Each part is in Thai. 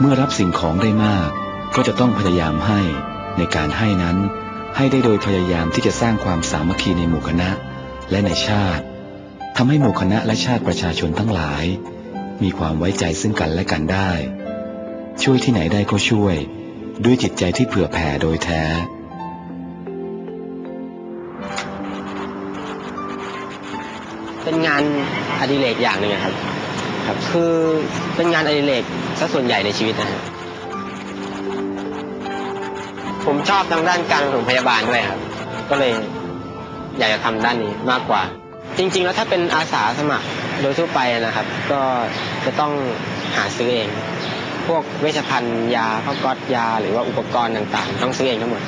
เมื่อรับสิ่งของได้มาก ก็จะต้องพยายามให้ ในการให้นั้น ให้ได้โดยพยายามที่จะสร้างความสามัคคีในหมู่คณะ และในชาติทำให้หมู่คณะและชาติประชาชนทั้งหลาย มีความไว้ใจซึ่งกันและกันได้ ช่วยที่ไหนได้ก็ช่วย ด้วยจิตใจที่เผื่อแผ่โดยแท้เป็นงานอดิเรกอย่างหนึ่งครับ ครับคือเป็นงานอดิเรกซะส่วนใหญ่ในชีวิตนะฮะผมชอบทางด้านการปฐมพยาบาลด้วยครับ ก็เลยอยากจะทำด้านนี้มากกว่า จริง ๆ แล้วถ้าเป็นอาสาสมัครโดยทั่วไปนะครับ ก็จะต้องหาซื้อเอง พวกเวชภัณฑ์ยาผ้าก๊อตยา หรือว่าอุปกรณ์ต่างๆ ต้องซื้อเองทั้งหมด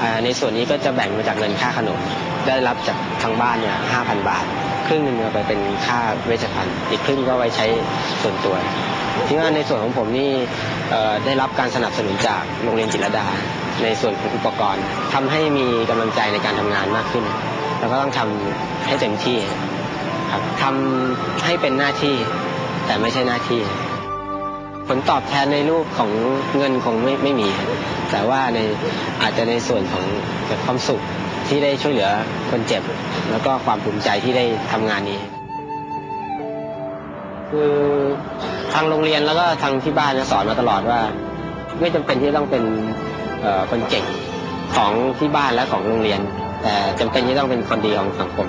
อ่าในส่วนนี้ก็จะแบ่งมาจากเงินค่าขนม ได้รับจากทางบ้านเนี่ยห้าพันบาท รึ่งหนึ่งเอาไปเป็นค่าเวชภัณฑ์ อีกครึ่งก็ไว้ใช้ส่วนตัว ที่ว่าในส่วนของผมนี่ได้รับการสนับสนุนจากโรงเรียนจิตรดา ในส่วนของอุปกรณ์ทำให้มีกำลังใจในการทำงานมากขึ้น แล้วก็ต้องทำให้เต็มที่ครับทำให้เป็นหน้าที่แต่ไม่ใช่หน้าที่ ผลตอบแทนในรูปของเงินคงไม่ไม่มี แต่ว่าในอาจจะในส่วนของความสุข ที่ได้ช่วยเหลือคนเจ็บ แล้วก็ความภูมิใจที่ได้ทำงานนี้ คือทางโรงเรียนแล้วก็ทางที่บ้านเนี่ยสอนมาตลอดว่า ไม่จำเป็นที่ต้องเป็นคนเก่งของที่บ้านและของโรงเรียน แต่จำเป็นที่ต้องเป็นคนดีของสังคม